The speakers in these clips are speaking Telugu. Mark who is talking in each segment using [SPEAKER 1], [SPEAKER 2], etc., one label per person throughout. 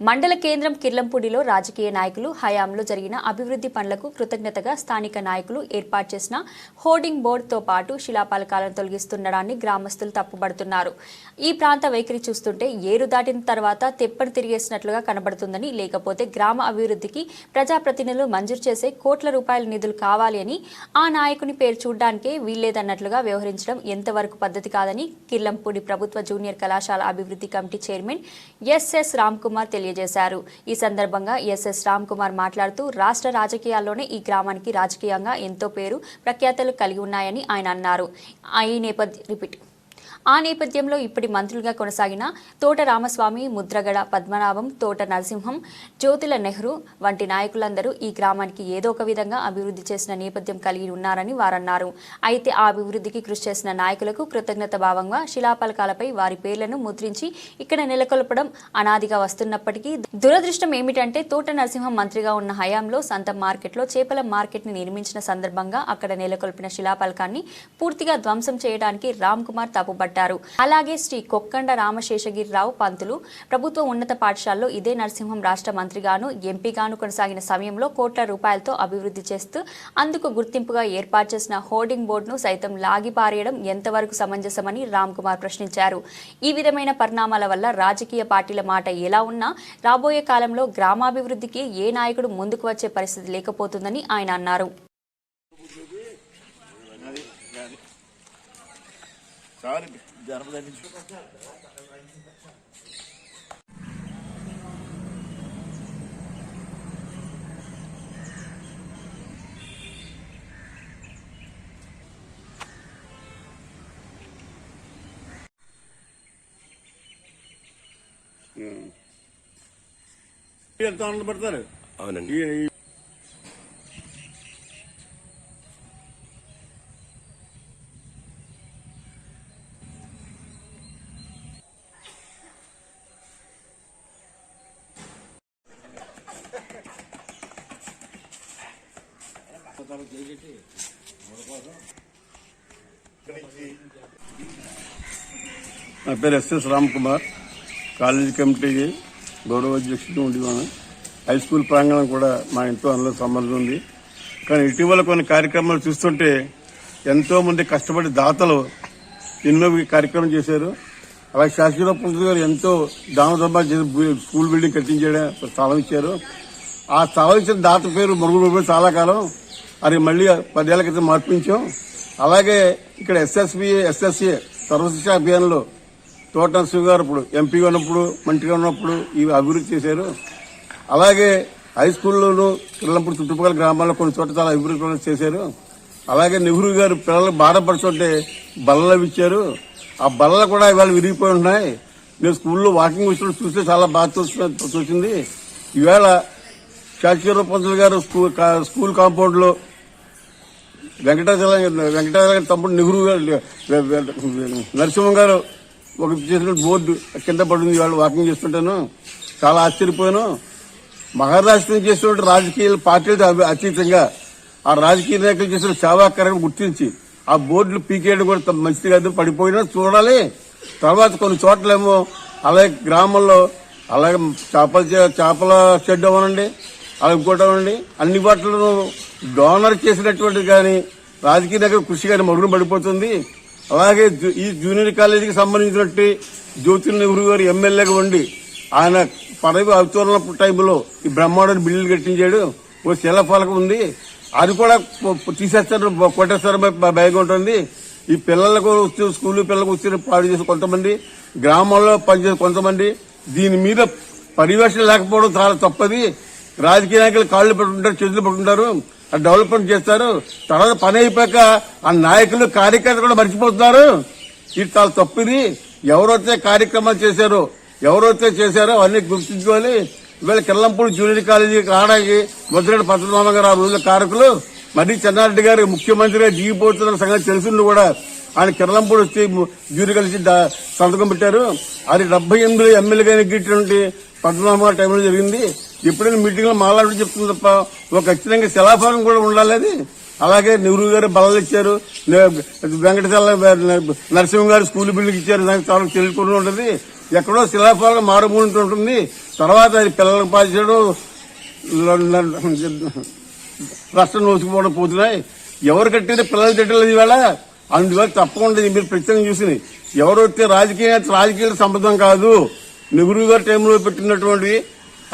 [SPEAKER 1] మండల కేంద్రం కిర్లంపూడిలో రాజకీయ నాయకులు హయాంలో జరిగిన అభివృద్ధి పనులకు కృతజ్ఞతగా స్థానిక నాయకులు ఏర్పాటు చేసిన హోర్డింగ్ బోర్డుతో పాటు శిలాపలకాలను తొలగిస్తుండడాన్ని గ్రామస్తులు తప్పుబడుతున్నారు. ఈ ప్రాంత వైఖరి చూస్తుంటే ఏరు దాటిన తర్వాత తెప్పని తిరిగేసినట్లుగా కనబడుతుందని లేకపోతే గ్రామ అభివృద్ధికి ప్రజాప్రతినిధులు మంజూరు చేసే కోట్ల రూపాయల నిధులు కావాలి అని ఆ నాయకుని పేరు చూడ్డానికే వీల్లేదన్నట్లుగా వ్యవహరించడం ఎంతవరకు పద్ధతి కాదని కిర్లంపూడి ప్రభుత్వ జూనియర్ కళాశాల అభివృద్ధి కమిటీ చైర్మన్ ఎస్ఎస్ రామ్కుమార్ తెలియజేశారు. ఈ సందర్భంగా ఎస్ఎస్ రామ్కుమార్ మాట్లాడుతూ రాష్ట్ర రాజకీయాల్లోనే ఈ గ్రామానికి రాజకీయంగా ఎంతో పేరు ప్రఖ్యాతలు కలిగి ఉన్నాయని ఆయన అన్నారు. ఈ నేపథ్య రిపీట్. ఆ నేపథ్యంలో ఇప్పటి మంత్రులుగా కొనసాగిన తోట రామస్వామి ముద్రగడ పద్మనాభం తోట నరసింహం జ్యోతుల నెహ్రూ వంటి నాయకులందరూ ఈ గ్రామానికి ఏదో ఒక విధంగా అభివృద్ధి చేసిన నేపథ్యం కలిగి ఉన్నారని వారన్నారు. అయితే ఆ అభివృద్ధికి కృషి చేసిన నాయకులకు కృతజ్ఞత భావంగా శిలాపలకాలపై వారి పేర్లను ముద్రించి ఇక్కడ నెలకొల్పడం అనాదిగా వస్తున్నప్పటికీ దురదృష్టం ఏమిటంటే తోట నరసింహం మంత్రిగా ఉన్న హయాంలో సంత మార్కెట్లో చేపల మార్కెట్ని నిర్మించిన సందర్భంగా అక్కడ నెలకొల్పిన శిలాపలకాన్ని పూర్తిగా ధ్వంసం చేయడానికి రామ్ కుమార్ చేపట్టారు అలాగే శ్రీ కొక్కండ రామశేషగిరిరావు పంతులు ప్రభుత్వ ఉన్నత పాఠశాలలో ఇదే నరసింహం రాష్ట్ర మంత్రిగాను ఎంపీగాను కొనసాగిన సమయంలో కోట్ల రూపాయలతో అభివృద్ధి చేస్తూ అందుకు గుర్తింపుగా ఏర్పాటు చేసిన హోర్డింగ్ బోర్డును సైతం లాగిపారేయడం ఎంతవరకు సమంజసమని రామ్ కుమార్ ప్రశ్నించారు. ఈ విధమైన పరిణామాల వల్ల రాజకీయ పార్టీల మాట ఎలా ఉన్నా రాబోయే కాలంలో గ్రామాభివృద్ధికి ఏ నాయకుడు ముందుకు వచ్చే పరిస్థితి లేకపోతుందని ఆయన అన్నారు.
[SPEAKER 2] చాలు జనపద ఎంత ఆనందపడతారు
[SPEAKER 3] అవునండి
[SPEAKER 2] నా పేరు ఎస్ఎస్ రామ్ కుమార్. కాలేజీ కమిటీకి గౌరవ అధ్యక్షుడు ఉండేవాను. హై స్కూల్ ప్రాంగణం కూడా మా ఇంట్లో అందులో సంబంధం ఉంది. కానీ ఇటీవల కొన్ని కార్యక్రమాలు చూస్తుంటే ఎంతో మంది కష్టపడి దాతలు ఎన్నో కార్యక్రమం చేశారు. అలాగే శాసనరావు పంతులు గారు ఎంతో దానదమ్మా స్కూల్ బిల్డింగ్ కట్టించడం స్థలం ఇచ్చారు. ఆ స్థలం ఇచ్చిన దాత పేరు మరుగుడు చాలా కాలం అది మళ్ళీ పదేళ్ళ క్రితం మార్పించాం. అలాగే ఇక్కడ ఎస్ఎస్బి ఎస్ఎస్సి సర్వశిక్ష అభియాన్లో తోట నరసింహ గారు ఇప్పుడు ఎంపీగా ఉన్నప్పుడు మంత్రిగా ఉన్నప్పుడు ఇవి అభివృద్ధి చేశారు. అలాగే హై స్కూల్లోనూ పిల్లలప్పుడు చుట్టుపక్కల గ్రామాల్లో కొన్ని చోట్ల చాలా అభివృద్ధి కూడా చేశారు. అలాగే నెహ్రూ గారు పిల్లలు బాధపడుతుంటే బల్లలు ఇచ్చారు. ఆ బల్లలు కూడా ఇవాళ విరిగిపోయి ఉన్నాయి నేను స్కూల్లో వాకింగ్ వచ్చినప్పుడు చూస్తే చాలా బాధ చూసింది ఈవేళ శాస్త్రీయ పంతులు గారు స్కూల్ కా- స్కూల్ కాంపౌండ్లో వెంకటాచల వెంకటాచల తమ్ముడు నెహ్రూ గారు నరసింహం గారు ఒక చేసిన బోర్డు కింద పడింది వాళ్ళు వాకింగ్ చేస్తుంటాను. చాలా ఆశ్చర్యపోయాను. మహారాష్ట్ర చేస్తున్న రాజకీయ పార్టీలతో అతీతంగా ఆ రాజకీయ నాయకులు చేసిన సేవాకార్యం గుర్తించి ఆ బోర్డులు పీకేయడం కూడా మంచిది కాదు పడిపోయినా చూడాలి. తర్వాత కొన్ని చోట్లేమో అలాగే గ్రామంలో అలాగే చేపల చే- చేపల షెడ్ అవ్వనండి అలాగే ఇంకోటి అవ్వనండి. అన్ని వాటిలను డోనర్ చేసినటువంటి కానీ రాజకీయ నాయకుల కృషి కానీ మరుగున పడిపోతుంది. అలాగే జూ- ఈ జూనియర్ కాలేజీకి సంబంధించినట్టు జ్యోతి నెహ్రూ గారు ఎమ్మెల్యేగా ఉండి ఆయన పదవి అవుతున్న టైంలో ఈ బ్రహ్మాండ బిల్లులు కట్టించాడు. ఓ శిలఫలకం ఉంది. అది కూడా తీసేస్తారు. కొట్టేస్తారు. భయంగా ఉంటుంది. ఈ పిల్లలకు వచ్చే స్కూల్ పిల్లలకు వచ్చి పాడు చేసే కొంతమంది గ్రామాల్లో పనిచేసే కొంతమంది దీని మీద పర్యవేక్షణ లేకపోవడం చాలా తప్పది. రాజకీయ నాయకులు కాళ్ళు పెట్టుకుంటారు చేతులు పెట్టుకుంటారు. డెవలప్మెంట్ చేస్తారు. తర్వాత పని అయిపోయాక ఆ నాయకులు కార్యకర్తలు కూడా మర్చిపోతున్నారు. ఇది చాలా తప్పిది. ఎవరైతే కార్యక్రమాలు చేశారో ఎవరైతే చేశారో అవన్నీ గుర్తించుకోవాలి ఇవాళ కిల్లంపూడి జూనియర్ కాలేజీ రావడానికి ముద్రగడ పద్మనాభ గారు ఆ రోజుల కారకులు. మరి చెన్నారెడ్డి గారు ముఖ్యమంత్రిగా దిగిపోతున్న సంగతి తెలుసుండి కూడా. ఆయన కిర్లంపూడి వచ్చి జూనియర్ కలిసి సంతకం పెట్టారు. అది డెబ్బై ఎనిమిది ఎమ్మెల్యేగా ఎగ్గినటువంటి పద్మనాభ టైంలో జరిగింది. ఎప్పుడైనా మీటింగ్లో చెప్తుంది తప్ప ఒక ఖచ్చితంగా శిలాఫలం కూడా ఉండాలి అది అలాగే నెహ్రూ గారు బలాలు ఇచ్చారు. వెంకటశాల నరసింహ గారు స్కూల్ బిల్డింగ్ ఇచ్చారు. నాకు చాలా తెలుసుకుని ఉంటుంది. ఎక్కడో శిలాఫలం మారుమూలంతో ఉంటుంది. తర్వాత అది పిల్లలకు పాల్చడం రాష్ట్రం నోసుకుపోవడం పోతున్నాయి. ఎవరు కట్టితే పిల్లలు తిట్టలేదు ఇవాళ. అందువల్ల తప్పకుండా ఇది మీరు ప్రత్యేకంగా చూసింది. ఎవరు వస్తే రాజకీయ రాజకీయాలు సంబంధం కాదు. నెహ్రూ గారి టైంలో పెట్టినటువంటివి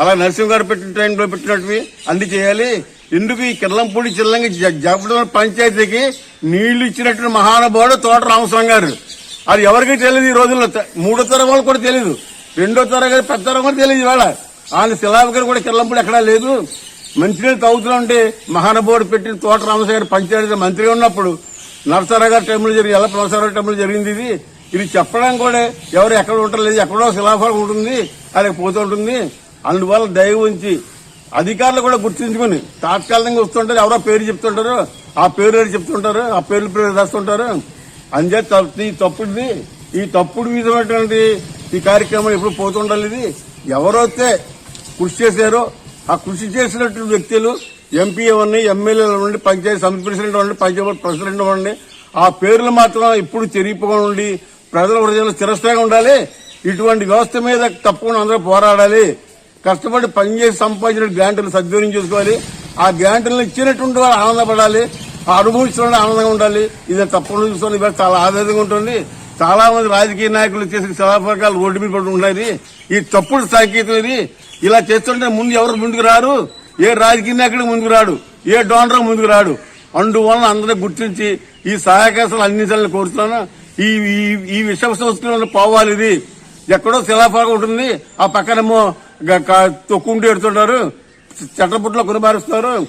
[SPEAKER 2] అలా నరసింహ గారు పెట్టిన టైంలో పెట్టినట్టువి అన్ని చేయాలి. ఎందుకు ఈ కిల్లంపూడి చిల్లంగి జగపడం పంచాయతీకి నీళ్ళు ఇచ్చినట్టు మహానుభావుడు తోట రామస్వామి గారు. అది ఎవరికి తెలియదు ఈ రోజుల్లో? మూడో తరం వాళ్ళు కూడా తెలియదు రెండో తరం గారు పెద్ద తరం కూడా తెలియదు ఇవాళ. ఆయన శిలాబ్ కూడా కిర్లంపూడి ఎక్కడా లేదు. మంచినీళ్ళు తాగుతూ ఉంటే మహానుభావుడు పెట్టిన తోట రామస్వామి గారు పంచాయతీ మంత్రి ఉన్నప్పుడు నరసరావు గారి టైంలో జరిగింది ఎలా నరసరావు టైంలో జరిగింది ఇది. ఇది చెప్పడం కూడా ఎవరు ఎక్కడ ఉండలేదు ఎక్కడో శిలాఫలం ఉంటుంది అలాగే పోతూ ఉంటుంది. అందువల్ల దయ ఉంచి అధికారులు కూడా గుర్తించుకుని తాత్కాలికంగా వస్తుంటారు ఎవరో పేరు చెప్తుంటారు ఆ పేరు చెప్తుంటారు ఆ పేర్లు పేరు రాస్తుంటారు. అంతే తప్పు ఈ తప్పుడుది ఈ తప్పుడు విధమైనటువంటి ఈ కార్యక్రమం ఎప్పుడు పోతుండాలి ఇది. ఎవరైతే కృషి చేశారో ఆ కృషి చేసినటువంటి వ్యక్తులు ఎంపీ అవ్వండి ఎమ్మెల్యేలు అవ్వండి పంచాయతీ సమితి ప్రెసిడెంట్ అవ్వండి పంచాయతీ ప్రెసిడెంట్ అవ్వండి ఆ పేర్లు మాత్రం ఇప్పుడు చెరిగిపోకుండా ప్రజల హృదయంలో చిరస్థాయిగా ఉండాలి. ఇటువంటి వ్యవస్థ మీద తప్పకుండా అందరూ పోరాడాలి. కష్టపడి పనిచేసి సంపాదించిన గ్రాంట్లు సద్వినియోగం చేసుకోవాలి. ఆ గ్రాంట్లను ఇచ్చినటువంటి వాళ్ళు ఆనందపడాలి. ఆ అనుభవించిన ఆనందంగా ఉండాలి. ఇది తప్పకుండా చూసుకోండి. ఇవాళ చాలా ఆనందంగా ఉంటుంది. చాలా మంది రాజకీయ నాయకులు చేసిన శిలాపకాలు రోడ్డు మీద పడి ఉన్నాయి. ఈ తప్పుడు సాంకేతం ఇది. ఇలా చేస్తుంటే ముందు ఎవరు ముందుకు రారు? ఏ రాజకీయ నాయకుడు ముందుకు రాడు? ఏ డోనర్ ముందుకు రాడు? అందువలన అందరూ గుర్తించి ఈ సహాయకాశాలు అందించాలని కోరుతున్నాను. ఈ ఈ- విషమ విష పోవాలి ఇది. ఎక్కడో శిలాఫలకం ఉంటుంది. ఆ పక్కనేమో తొక్కుంటూ ఎడుతుంటారు. చెట్టపుట్లో కొనుమారుస్తారు.